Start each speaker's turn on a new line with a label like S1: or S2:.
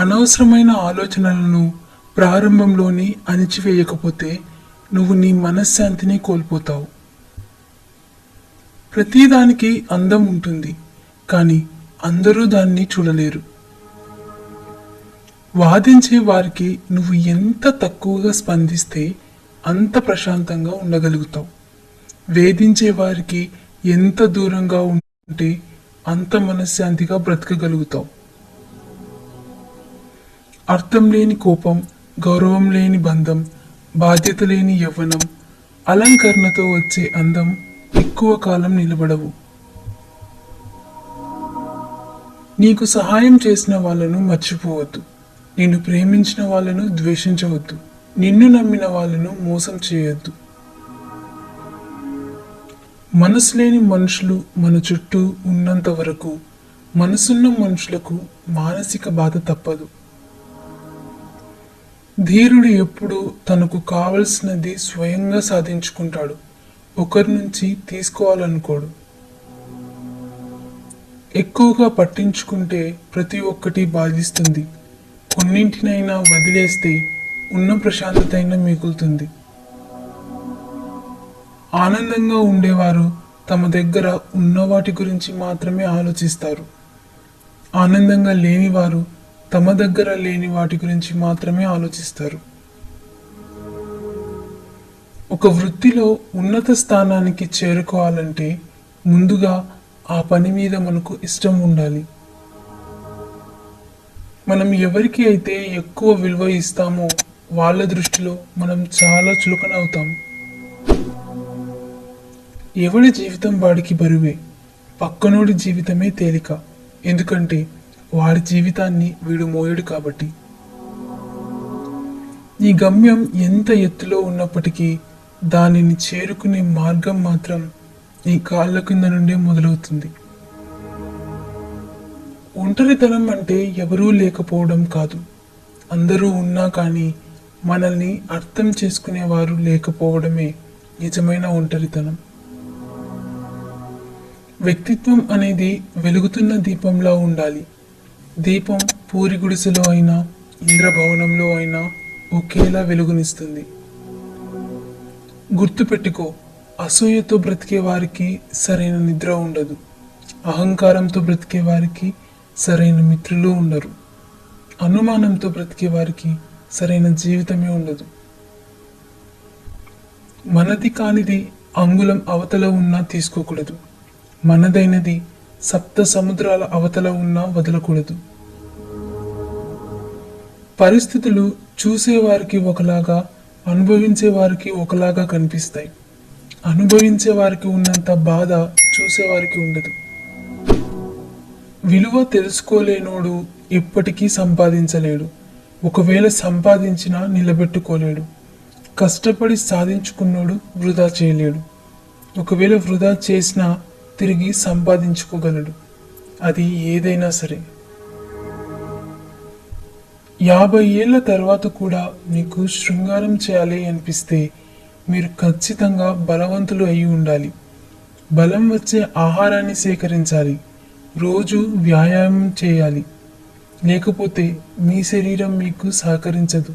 S1: అనవసరమైన ఆలోచనలను ప్రారంభంలోని అణిచివేయకపోతే నువ్వు నీ మనశ్శాంతిని కోల్పోతావు. ప్రతిదానికి అందం ఉంటుంది కానీ అందరూ దాన్ని చూడలేరు. వాదించే వారికి నువ్వు ఎంత తక్కువగా స్పందిస్తే అంత ప్రశాంతంగా ఉండగలుగుతావు. వేధించే వారికి ఎంత దూరంగా ఉంటే అంత మనశ్శాంతిగా బ్రతకగలుగుతావు. అర్థం లేని కోపం గౌరవం లేని బంధం బాధ్యత లేని యవ్వనం అలంకరణతో వచ్చే అందం ఎక్కువ కాలం నిలబడవు. నీకు సహాయం చేసిన వాళ్ళను మర్చిపోవద్దు. నిన్ను ప్రేమించిన వాళ్ళను ద్వేషించవద్దు. నిన్ను నమ్మిన వాళ్ళను మోసం చేయొద్దు. మనసు లేని మనుషులు మన చుట్టూ ఉన్నంత వరకు మనసున్న మనుషులకు మానసిక బాధ తప్పదు. ధీరుడు ఎప్పుడు తనకు కావలసినది స్వయంగా సాధించుకుంటాడు. ఒకరి నుంచి తీసుకోవాలనుకోడు. ఎక్కువగా పట్టించుకుంటే ప్రతి ఒక్కటి బాధిస్తుంది. కొన్నింటినైనా వదిలేస్తే ఉన్న ప్రశాంతత అయినా మిగులుతుంది. ఆనందంగా ఉండేవారు తమ దగ్గర ఉన్న వాటి గురించి మాత్రమే ఆలోచిస్తారు. ఆనందంగా లేనివారు తమ దగ్గర లేని వాటి గురించి మాత్రమే ఆలోచిస్తారు. ఒక వృత్తిలో ఉన్నత స్థానానికి చేరుకోవాలంటే ముందుగా ఆ పని మీద మనకు ఇష్టం ఉండాలి. మనం ఎవరికి అయితే ఎక్కువ విలువ ఇస్తామో వాళ్ళ దృష్టిలో మనం చాలా చులకనవుతాం ఎవడి జీవితం వాడికి బరువే పక్కనోడి జీవితమే తేలిక. ఎందుకంటే వాడి జీవితాన్ని వీడు మోయడు కాబట్టి. నీ గమ్యం ఎంత ఎత్తులో ఉన్నప్పటికీ దానిని చేరుకునే మార్గం మాత్రం నీ కాళ్ళ కింద నుండే మొదలవుతుంది. ఒంటరితనం అంటే ఎవరూ లేకపోవడం కాదు. అందరూ ఉన్నా కానీ మనల్ని అర్థం చేసుకునేవారు లేకపోవడమే నిజమైన ఒంటరితనం. వ్యక్తిత్వం అనేది వెలుగుతున్న దీపంలా ఉండాలి. దీపం పూరి గుడిసెలో అయినా ఇంద్రభవనంలో అయినా ఒకేలా వెలుగునిస్తుంది. గుర్తుపెట్టుకో అసూయతో బ్రతికే వారికి సరైన నిద్ర ఉండదు. అహంకారంతో బ్రతికే వారికి సరైన మిత్రులు ఉండరు. అనుమానంతో బ్రతికే వారికి సరైన జీవితమే ఉండదు. మనది కానిది అంగుళం అవతల ఉన్నా తీసుకోకూడదు. మనదైనది సప్త సముద్రాల అవతల ఉన్నా వదలకూడదు. పరిస్థితులు చూసేవారికి ఒకలాగా అనుభవించే వారికి ఒకలాగా కనిపిస్తాయి. అనుభవించే వారికి ఉన్నంత బాధ చూసేవారికి ఉండదు. విలువ తెలుసుకోలేనోడు ఎప్పటికీ సంపాదించలేడు. ఒకవేళ సంపాదించినా నిలబెట్టుకోలేడు. కష్టపడి సాధించుకున్నోడు వృధా చేయలేడు. ఒకవేళ వృధా చేసినా తిరిగి సంపాదించుకోగలడు. అది ఏదైనా సరే. యాభై ఏళ్ళ తర్వాత కూడా మీకు శృంగారం చేయాలి అనిపిస్తే మీరు ఖచ్చితంగా బలవంతులు అయి ఉండాలి. బలం వచ్చే ఆహారాన్ని సేకరించాలి. రోజు వ్యాయామం చేయాలి. లేకపోతే మీ శరీరం మీకు సహకరించదు.